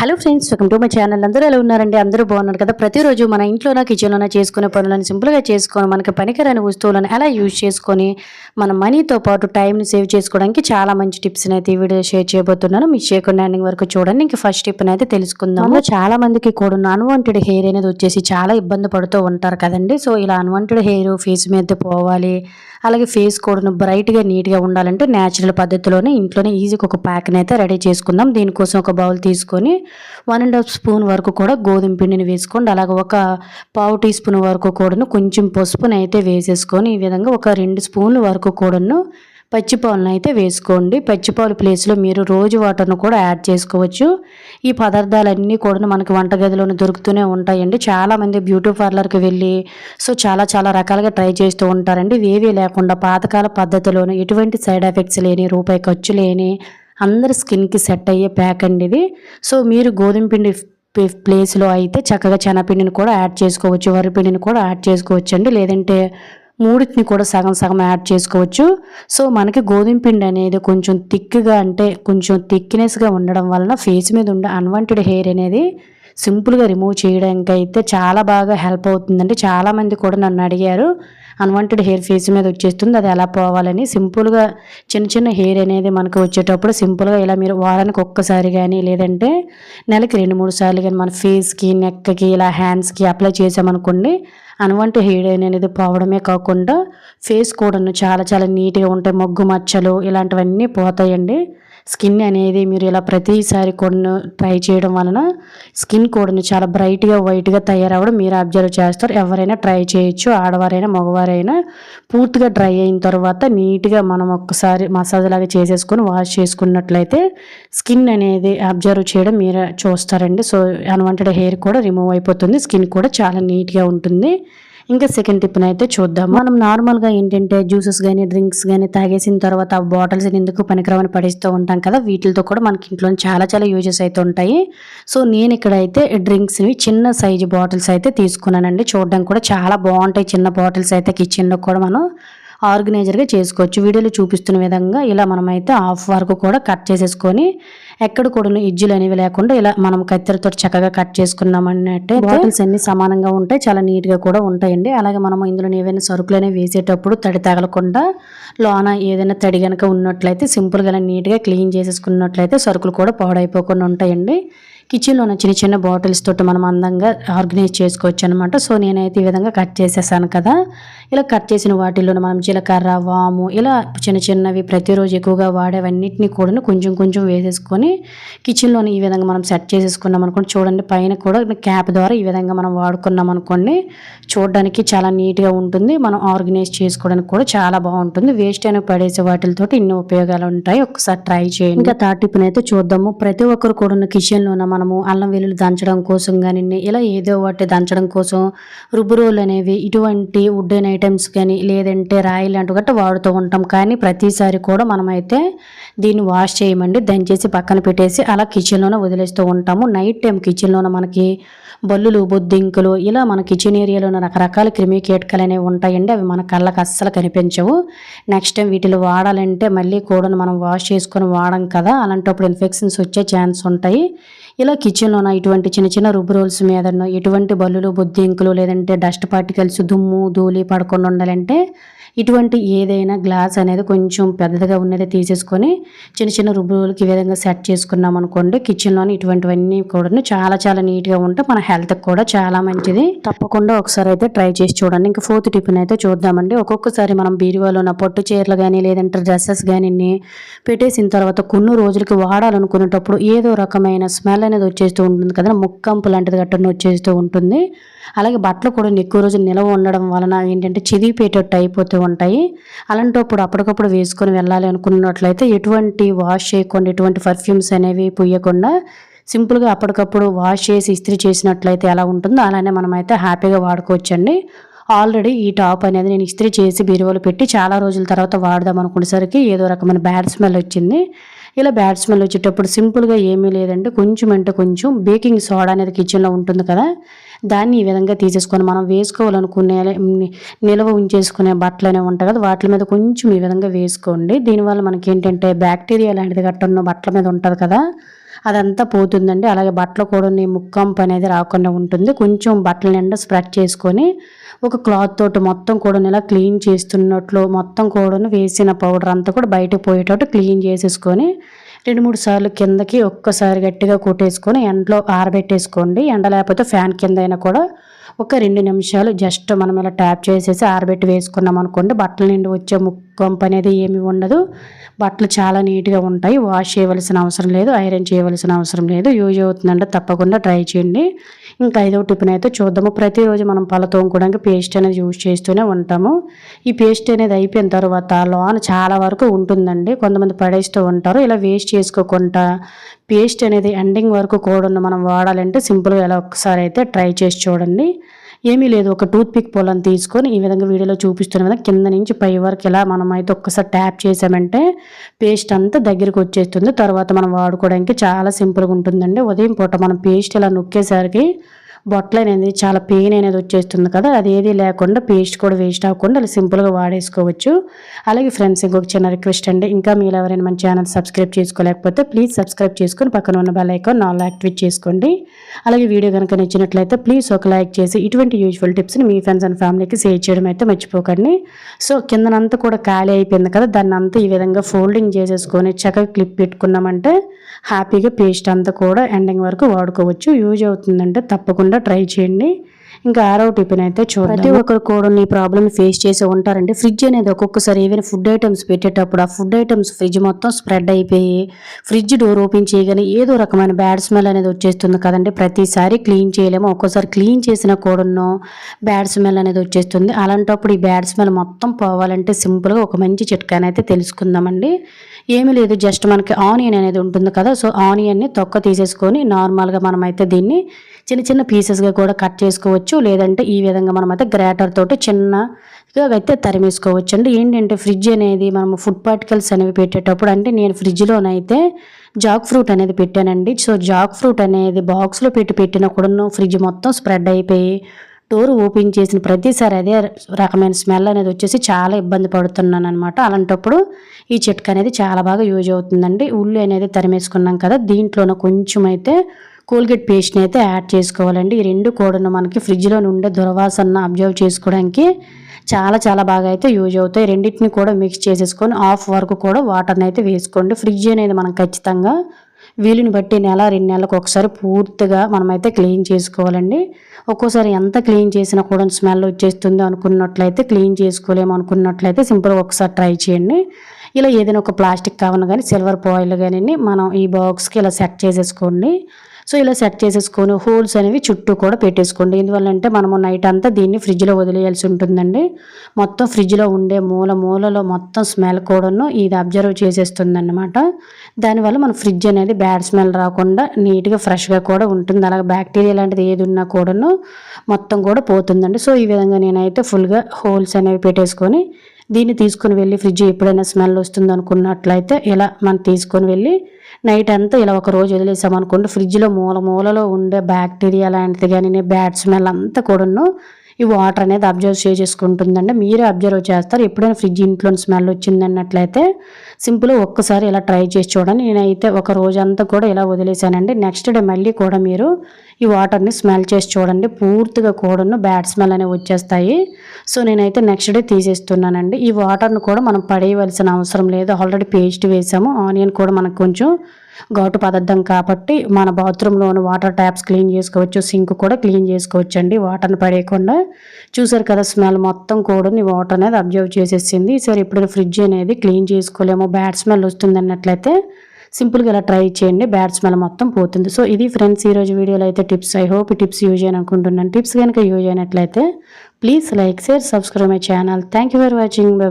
Hello friends welcome to my channel. అందరూ ఎలా ఉన్నారండి? అందరూ బాగున్నారు కదా? ప్రతిరోజు మన ఇంట్లోన కిచెన్లోన చేసుకునే పనులను సింపుల్గా చేసుకొని మనకి పనికిరాని వస్తువులను ఎలా యూజ్ చేసుకొని మన మనీతో పాటు టైంని సేవ్ చేసుకోవడానికి చాలా మంచి టిప్స్ అయితే ఈ వీడియో షేర్ చేయబోతున్నాను. మీ చేయకుండా ఎండింగ్ వరకు చూడండి. ఇంక ఫస్ట్ టిప్ అయితే తెలుసుకుందాము. చాలా మందికి కూడా అన్వాంటెడ్ హెయిర్ అనేది వచ్చేసి చాలా ఇబ్బంది పడుతూ ఉంటారు కదండి. సో ఇలా అన్వాంటెడ్ హెయిర్ ఫేస్ మీద పోవాలి అలాగే ఫేస్ కూడా బ్రైట్గా నీట్గా ఉండాలంటే న్యాచురల్ పద్ధతిలోనే ఇంట్లోనే ఈజీగా ఒక ప్యాక్ని అయితే రెడీ చేసుకుందాం. దీనికోసం ఒక బౌల్ తీసుకొని వన్ అండ్ హాఫ్ స్పూన్ వరకు కూడా గోధుమ పిండిని వేసుకోండి. అలాగే ఒక పావు టీ స్పూన్ వరకు కూడాను కొంచెం పసుపుని అయితే వేసేసుకొని ఈ విధంగా ఒక రెండు స్పూన్ల వరకు కూడాను పచ్చిపాలను అయితే వేసుకోండి. పచ్చిపాలు ప్లేస్లో మీరు రోజు వాటర్ను కూడా యాడ్ చేసుకోవచ్చు. ఈ పదార్థాలన్నీ కూడా మనకి వంటగదిలోనే దొరుకుతూనే ఉంటాయండి. చాలామంది బ్యూటీ పార్లర్కి వెళ్ళి సో చాలా చాలా రకాలుగా ట్రై చేస్తూ ఉంటారండి. ఇవేవీ లేకుండా పాతకాల పద్ధతిలోనే ఎటువంటి సైడ్ ఎఫెక్ట్స్ లేని రూపాయి ఖర్చు లేని అందరి స్కిన్కి సెట్ అయ్యే ప్యాక్ అండి ఇది. సో మీరు గోధుమ పిండి ప్లేస్లో అయితే చక్కగా శనగపిండిని కూడా యాడ్ చేసుకోవచ్చు వరిపిండిని కూడా యాడ్ చేసుకోవచ్చు అండి లేదంటే మూడింటిని కూడా సగం సగం యాడ్ చేసుకోవచ్చు. సో మనకి గోధుమ పిండి అనేది కొంచెం థిక్గా అంటే కొంచెం థిక్నెస్గా ఉండడం వలన ఫేస్ మీద ఉండే అన్వాంటెడ్ హెయిర్ అనేది సింపుల్గా రిమూవ్ చేయడానికి అయితే చాలా బాగా హెల్ప్ అవుతుందండి. చాలామంది కూడా నన్ను అడిగారు అన్వాంటెడ్ హెయిర్ ఫేస్ మీద వచ్చేస్తుంది అది ఎలా పోవాలని? సింపుల్గా చిన్న చిన్న హెయిర్ అనేది మనకు వచ్చేటప్పుడు సింపుల్గా ఇలా మీరు వారానికి ఒక్కసారి కానీ లేదంటే నెలకి రెండు మూడు సార్లు కానీ మన ఫేస్కి నెక్కి ఇలా హ్యాండ్స్కి అప్లై చేసామనుకోండి అన్వాంటెడ్ హెయిర్ అనేది పోవడమే కాకుండా ఫేస్ కూడా చాలా చాలా నీట్గా ఉంటాయి. మొగ్గు మచ్చలు ఇలాంటివన్నీ పోతాయండి. స్కిన్ అనేది మీరు ఇలా ప్రతిసారి కూడా ట్రై చేయడం వలన స్కిన్ కోడ్ని చాలా బ్రైట్గా వైట్గా తయారవడం మీరు అబ్జర్వ్ చేస్తారు. ఎవరైనా ట్రై చేయొచ్చు. ఆడవారైనా మగవారైనా పూర్తిగా డ్రై అయిన తర్వాత నీట్గా మనం ఒక్కసారి మసాజ్ లాగా చేసేసుకొని వాష్ చేసుకున్నట్లయితే స్కిన్ అనేది అబ్జర్వ్ చేయడం మీరు చూస్తారండి. సో అన్వాంటెడ్ హెయిర్ కూడా రిమూవ్ అయిపోతుంది. స్కిన్ కూడా చాలా నీట్గా ఉంటుంది. ఇంకా సెకండ్ టిప్ని అయితే చూద్దాం మనం నార్మల్గా ఏంటంటే జ్యూసెస్ కానీ డ్రింక్స్ కానీ తాగేసిన తర్వాత ఆ బాటిల్స్ ఎందుకు పనికిరావని పడేస్తూ ఉంటాం కదా వీటితో కూడా మనకి ఇంట్లో చాలా చాలా యూజెస్ అయితే ఉంటాయి. సో నేను ఇక్కడైతే డ్రింక్స్ని చిన్న సైజు బాటిల్స్ అయితే తీసుకున్నానండి. చూడడానికి కూడా చాలా బాగుంటాయి. చిన్న బాటిల్స్ అయితే కిచెన్లో కూడా మనం ఆర్గనైజర్గా చేసుకోవచ్చు. వీడియోలో చూపిస్తున్న విధంగా ఇలా మనమైతే హాఫ్ వరకు కూడా కట్ చేసేసుకొని ఎక్కడ కూడా ఇజ్జులు అనేవి లేకుండా ఇలా మనం కత్తెరతో చక్కగా కట్ చేసుకున్నామన్నట్టే బాటిల్స్ అన్ని సమానంగా ఉంటాయి చాలా నీట్గా కూడా ఉంటాయండి. అలాగే మనం ఇందులో ఏవైనా సరుకులు అనేవి వేసేటప్పుడు తడి తగలకుండా లోన ఏదైనా తడి కనుక ఉన్నట్లయితే సింపుల్గా ఇలా నీట్గా క్లీన్ చేసేసుకున్నట్లయితే సరుకులు కూడా పాడైపోకుండా ఉంటాయండి. కిచెన్లో ఉన్న చిన్న చిన్న బాటిల్స్ తోటి మనం అందంగా ఆర్గనైజ్ చేసుకోవచ్చు అనమాట సో నేనైతే ఈ విధంగా కట్ చేసేసాను కదా. ఇలా కట్ చేసిన వాటిల్లో మనం జీలకర్ర వాము ఇలా చిన్న చిన్నవి ప్రతిరోజు ఎక్కువగా వాడేవన్నిటిని కూడా కొంచెం కొంచెం వేసేసుకొని కిచెన్లోని ఈ విధంగా మనం సెట్ చేసేసుకున్నాం అనుకోండి. చూడండి పైన కూడా క్యాప్ ద్వారా ఈ విధంగా మనం వాడుకున్నాం అనుకోండి. చూడడానికి చాలా నీట్గా ఉంటుంది. మనం ఆర్గనైజ్ చేసుకోవడానికి కూడా చాలా బాగుంటుంది. వేస్ట్ అయిన పడేసే వాటితో ఇన్ని ఉపయోగాలు ఉంటాయి. ఒకసారి ట్రై చేయండి. ఇంకా థర్డ్ టిప్ని అయితే చూద్దాము. ప్రతి ఒక్కరు కూడా కిచెన్లోన మనము అల్లం వెల్లుల్లి దంచడం కోసం కానీ ఇలా ఏదో ఒకటి దంచడం కోసం రుబ్బురోలు అనేవి ఇటువంటి వుడెన్ ఐటమ్స్ కానీ లేదంటే రాయి లాంటి గట్ట వాడుతూ ఉంటాం. కానీ ప్రతిసారి కూడా మనమైతే దీన్ని వాష్ చేయమండి. దంచేసి పక్కన పెట్టేసి అలా కిచెన్లోనే వదిలేస్తూ ఉంటాము. నైట్ టైం కిచెన్లోనే మనకి బల్లులు బొద్దింకులు ఇలా మన కిచెన్ ఏరియాలో రకరకాల క్రిమి కీటకాలు అనేవి ఉంటాయండి. అవి మన కళ్ళకు అస్సలు కనిపించవు. నెక్స్ట్ టైం వీటిలో వాడాలంటే మళ్ళీ కూడా మనం వాష్ చేసుకొని వాడం కదా. అలాంటప్పుడు ఇన్ఫెక్షన్స్ వచ్చే ఛాన్స్ ఉంటాయి. ఇలా కిచెన్లోన ఇటువంటి చిన్న చిన్న రుబ్బు రోల్స్ మీద ఎటువంటి బల్లులు బొద్దింకులు లేదంటే డస్ట్ పార్టికల్స్ దుమ్ము ధూళి పడకుండా ఉండాలంటే ఇటువంటి ఏదైనా గ్లాస్ అనేది కొంచెం పెద్దదిగా ఉన్నది తీసేసుకొని చిన్న చిన్న రుబ్బులకి ఈ విధంగా సెట్ చేసుకున్నాం అనుకోండి కిచెన్లోని ఇటువంటివన్నీ కూడా చాలా చాలా నీట్గా ఉంటే మన హెల్త్కి కూడా చాలా మంచిది. తప్పకుండా ఒకసారి అయితే ట్రై చేసి చూడండి. ఇంకా ఫోర్త్ టిఫిన్ అయితే చూద్దామండి. ఒక్కొక్కసారి మనం బీరువాలో ఉన్న పట్టు చీరలు కానీ లేదంటే డ్రెస్సెస్ కానీ పెట్టేసిన తర్వాత కొన్ని రోజులకి వాడాలనుకునేటప్పుడు ఏదో రకమైన స్మెల్ అనేది వచ్చేస్తూ ఉంటుంది కదా ముక్కంపు లాంటిది గట్టని వచ్చేస్తూ ఉంటుంది. అలాగే బట్టలు కూడా ఎక్కువ రోజులు నిల్వ ఉండడం వలన ఏంటంటే చిదిగిపోయేటట్టు అయిపోతూ ఉంటాయి. అలాంటప్పుడు అప్పటికప్పుడు వేసుకొని వెళ్ళాలి అనుకున్నట్లయితే ఎటువంటి వాష్ చేయకుండా ఎటువంటి పర్ఫ్యూమ్స్ అనేవి పుయ్యకుండా సింపుల్గా అప్పటికప్పుడు వాష్ చేసి ఇస్త్రీ చేసినట్లయితే ఎలా ఉంటుందో అలానే మనమైతే హ్యాపీగా వాడుకోవచ్చండి. ఆల్రెడీ ఈ టాప్ అనేది నేను ఇస్త్రీ చేసి బీరువాలు పెట్టి చాలా రోజుల తర్వాత వాడదాం అనుకునేసరికి ఏదో రకమైన బ్యాడ్ స్మెల్ వచ్చింది. ఇలా బ్యాడ్ స్మెల్ వచ్చేటప్పుడు సింపుల్గా ఏమీ లేదంటే కొంచెం అంటే కొంచెం బేకింగ్ సోడా అనేది కిచెన్లో ఉంటుంది కదా దాన్ని ఈ విధంగా తీసేసుకొని మనం వేసుకోవాలనుకునే నిల్వ ఉంచేసుకునే బట్టలు అనేవి ఉంటాయి కదా వాటి మీద కొంచెం ఈ విధంగా వేసుకోండి. దీనివల్ల మనకి ఏంటంటే బ్యాక్టీరియా లాంటిది గట్ట ఉన్న బట్టల మీద ఉంటుంది కదా అదంతా పోతుందండి. అలాగే బట్టలు కూడా ముక్కంపు అనేది రాకుండా ఉంటుంది. కొంచెం బట్టల నిండా స్ప్రెడ్ చేసుకొని ఒక క్లాత్ తోటి మొత్తం కూడా ఇలా క్లీన్ చేస్తున్నట్లు మొత్తం కూడా వేసిన పౌడర్ అంతా కూడా బయటకు పోయేటట్టు క్లీన్ చేసేసుకొని రెండు మూడు సార్లు కిందకి ఒక్కసారి గట్టిగా కొట్టేసుకొని ఎండలో ఆరబెట్టేసుకోండి. ఎండ లేకపోతే ఫ్యాన్ కింద అయినా కూడా ఒక రెండు నిమిషాలు జస్ట్ మనం ఇలా ట్యాప్ చేసేసి ఆరబెట్టి వేసుకున్నాం అనుకోండి బట్టల నుండి వచ్చే ముక్కంపు అనేది ఏమి ఉండదు. బట్టలు చాలా నీట్గా ఉంటాయి. వాష్ చేయవలసిన అవసరం లేదు ఐరన్ చేయవలసిన అవసరం లేదు. యూజ్ అవుతుందంటే తప్పకుండా ట్రై చేయండి. ఇంకా ఐదో టిఫిన్ అయితే చూద్దాము. ప్రతిరోజు మనం పళ్ళ తోముకోవడానికి పేస్ట్ అనేది యూజ్ చేస్తూనే ఉంటాము. ఈ పేస్ట్ అనేది అయిపోయిన తర్వాత లోన చాలా వరకు ఉంటుందండి. కొంతమంది పడేస్తూ ఉంటారు. ఇలా వేస్ట్ చేసుకోకుండా పేస్ట్ అనేది ఎండింగ్ వరకు కూడా మనం వాడాలంటే సింపుల్గా ఎలా ఒకసారి అయితే ట్రై చేసి చూడండి. ఏమీ లేదు ఒక టూత్ పిక్ పొలం తీసుకొని ఈ విధంగా వీడియోలో చూపిస్తున్న విధంగా కింద నుంచి పై వరకు ఇలా మనం అయితే ఒక్కసారి ట్యాప్ చేసామంటే పేస్ట్ అంతా దగ్గరికి వచ్చేస్తుంది. తర్వాత మనం వాడుకోవడానికి చాలా సింపుల్గా ఉంటుందండి. ఉదయం పూట మనం పేస్ట్ ఇలా నొక్కేసరికి బొట్టలు అనేది చాలా పెయిన్ అనేది వచ్చేస్తుంది కదా అది ఏది లేకుండా పేస్ట్ కూడా వేస్ట్ అవ్వకుండా అలా సింపుల్గా వాడేసుకోవచ్చు. అలాగే ఫ్రెండ్స్ ఇంకొక చిన్న రిక్వెస్ట్ అండి ఇంకా మీరు ఎవరైనా మన ఛానల్ సబ్స్క్రైబ్ చేసుకోలేకపోతే ప్లీజ్ సబ్స్క్రైబ్ చేసుకొని పక్కన ఉన్న బెల్ ఐకాన్ నాలుగు యాక్టివేట్ చేసుకోండి. అలాగే వీడియో కనుక నచ్చినట్లయితే ప్లీజ్ ఒక లైక్ చేసి ఇటువంటి యూజ్ఫుల్ టిప్స్ని మీ ఫ్రెండ్స్ అండ్ ఫ్యామిలీకి షేర్ చేయడం అయితే మర్చిపోకండి. సో కిందనంతా కూడా ఖాళీ అయిపోయింది కదా దాన్ని అంతా ఈ విధంగా ఫోల్డింగ్ చేసేసుకొని చక్కగా క్లిప్ పెట్టుకున్నామంటే హ్యాపీగా పేస్ట్ అంతా కూడా ఎండింగ్ వరకు వాడుకోవచ్చు. యూజ్ అవుతుందంటే తప్పకుండా ట్రై చేయండి. ఇంకా ఆరో టిఫిన్ అయితే చూడండి ప్రతి ఒక్కరు కూడా ఈ ప్రాబ్లమ్ ఫేస్ చేసి ఉంటారండి. ఫ్రిడ్జ్ అనేది ఒక్కొక్కసారి ఈవెన్ ఫుడ్ ఐటమ్స్ పెట్టేటప్పుడు ఆ ఫుడ్ ఐటమ్స్ ఫ్రిడ్జ్ మొత్తం స్ప్రెడ్ అయిపోయి ఫ్రిడ్జ్ డోర్ ఓపెన్ చేయగానే ఏదో రకమైన బ్యాడ్ స్మెల్ అనేది వచ్చేస్తుంది కదండి. ప్రతిసారి క్లీన్ చేయలేము. ఒక్కోసారి క్లీన్ చేసిన కూడాను బ్యాడ్ స్మెల్ అనేది వచ్చేస్తుంది. అలాంటప్పుడు ఈ బ్యాడ్ స్మెల్ మొత్తం పోవాలంటే సింపుల్గా ఒక మంచి చిట్కానైతే తెలుసుకుందామండి. ఏమీ లేదు జస్ట్ మనకి ఆనియన్ అనేది ఉంటుంది కదా. సో ఆనియన్ని తొక్క తీసేసుకొని నార్మల్గా మనమైతే దీన్ని చిన్న చిన్న పీసెస్గా కూడా కట్ చేసుకోవచ్చు. లేదంటే ఈ విధంగా మనం అయితే గ్రేటర్ తోటి చిన్నగా అయితే తరిమేసుకోవచ్చు. అండి ఏంటంటే ఫ్రిడ్జ్ అనేది మనం ఫుడ్ పార్టికల్స్ అనేవి పెట్టేటప్పుడు అంటే నేను ఫ్రిడ్జ్లోనైతే జాక్ ఫ్రూట్ అనేది పెట్టానండి. సో జాక్ ఫ్రూట్ అనేది బాక్స్లో పెట్టి పెట్టినా కూడా ఫ్రిడ్జ్ మొత్తం స్ప్రెడ్ అయిపోయి డోర్ ఓపెన్ చేసిన ప్రతిసారి అదే రకమైన స్మెల్ అనేది వచ్చేసి చాలా ఇబ్బంది పడుతున్నాను అనమాట అలాంటప్పుడు ఈ చిట్కా అనేది చాలా బాగా యూజ్ అవుతుందండి. ఉల్లి అనేది తరిమేసుకున్నాం కదా దీంట్లోనే కొంచెం అయితే కోల్గేట్ పేస్ట్ని అయితే యాడ్ చేసుకోవాలండి. ఈ రెండు కూడాను మనకి ఫ్రిడ్జ్లో ఉండే దుర్వాసన అబ్జర్వ్ చేసుకోవడానికి చాలా చాలా బాగా అయితే యూజ్ అవుతాయి. రెండింటిని కూడా మిక్స్ చేసేసుకొని హాఫ్ వరకు కూడా వాటర్ని అయితే వేసుకోండి. ఫ్రిడ్జ్ అనేది మనం ఖచ్చితంగా వీలుని బట్టి నెల రెండు నెలలకు ఒకసారి పూర్తిగా మనమైతే క్లీన్ చేసుకోవాలండి. ఒక్కోసారి ఎంత క్లీన్ చేసినా కూడా స్మెల్ వచ్చేస్తుంది అనుకున్నట్లయితే క్లీన్ చేసుకోలేము అనుకున్నట్లయితే సింపుల్గా ఒకసారి ట్రై చేయండి. ఇలా ఏదైనా ఒక ప్లాస్టిక్ కవర్ కానీ సిల్వర్ పాయిల్ కానీ మనం ఈ బాక్స్కి ఇలా సెట్ చేసేసుకోండి. సో ఇలా సెట్ చేసేసుకొని హోల్స్ అనేవి చుట్టూ కూడా పెట్టేసుకోండి. ఎందువల్లంటే మనము నైట్ అంతా దీన్ని ఫ్రిడ్జ్లో వదిలేయాల్సి ఉంటుందండి. మొత్తం ఫ్రిడ్జ్లో ఉండే మూల మూలలో మొత్తం స్మెల్ కూడాను ఇది అబ్జర్వ్ చేసేస్తుందన్నమాట. దానివల్ల మన ఫ్రిడ్జ్ అనేది బ్యాడ్ స్మెల్ రాకుండా నీట్గా ఫ్రెష్గా కూడా ఉంటుంది. అలాగే బ్యాక్టీరియా లాంటిది ఏది ఉన్నా కూడాను మొత్తం కూడా పోతుందండి. సో ఈ విధంగా నేనైతే ఫుల్గా హోల్స్ అనేవి పెట్టేసుకొని దీన్ని తీసుకొని వెళ్ళి ఫ్రిడ్జ్ ఎప్పుడైనా స్మెల్ వస్తుంది అనుకున్నట్లయితే ఇలా మనం తీసుకొని వెళ్ళి నైట్ అంతా ఇలా ఒక రోజు వదిలేసామనుకోండి ఫ్రిడ్జ్లో మూల మూలలో ఉండే బ్యాక్టీరియా లాంటిది కానీ బ్యాడ్ స్మెల్ అంతా కూడాను ఈ వాటర్ అనేది అబ్జర్వ్ చేసుకుంటుందండి మీరే అబ్జర్వ్ చేస్తారు. ఎప్పుడైనా ఫ్రిడ్జ్ ఇంట్లో స్మెల్ వచ్చింది అన్నట్లయితే సింపుల్ ఒక్కసారి ఇలా ట్రై చేసి చూడండి. నేనైతే ఒక రోజంతా కూడా ఇలా వదిలేసానండి. నెక్స్ట్ డే మళ్ళీ కూడా మీరు ఈ వాటర్ని స్మెల్ చేసి చూడండి. పూర్తిగా కూడాను బ్యాడ్ స్మెల్ అనేవి వచ్చేస్తాయి. సో నేనైతే నెక్స్ట్ డే తీసేస్తున్నానండి. ఈ వాటర్ను కూడా మనం పడేయవలసిన అవసరం లేదు. ఆల్రెడీ పేస్ట్ వేసాము. ఆనియన్ కూడా మనకు కొంచెం ఘాటు పదార్థం కాబట్టి మన బాత్రూంలోని వాటర్ ట్యాప్స్ క్లీన్ చేసుకోవచ్చు సింక్ కూడా క్లీన్ చేసుకోవచ్చు అండి వాటర్ని పడేయకుండా చూసారు కదా స్మెల్ మొత్తం కూడా వాటర్ అనేది అబ్జర్వ్ చేసేసింది. సరే ఇప్పుడు ఫ్రిడ్జ్ అనేది క్లీన్ చేసుకోలేము బ్యాడ్ స్మెల్ వస్తుంది అన్నట్లయితే సింపుల్గా ఇలా ట్రై చేయండి బ్యాడ్ స్మెల్ మొత్తం పోతుంది. సో ఇది ఫ్రెండ్స్ ఈరోజు వీడియోలో అయితే tips. I hope tips use అని అనుకుంటున్నాను. టిప్స్ కనుక యూజ్ అయినట్లయితే please like share subscribe my channel. Thank for watching.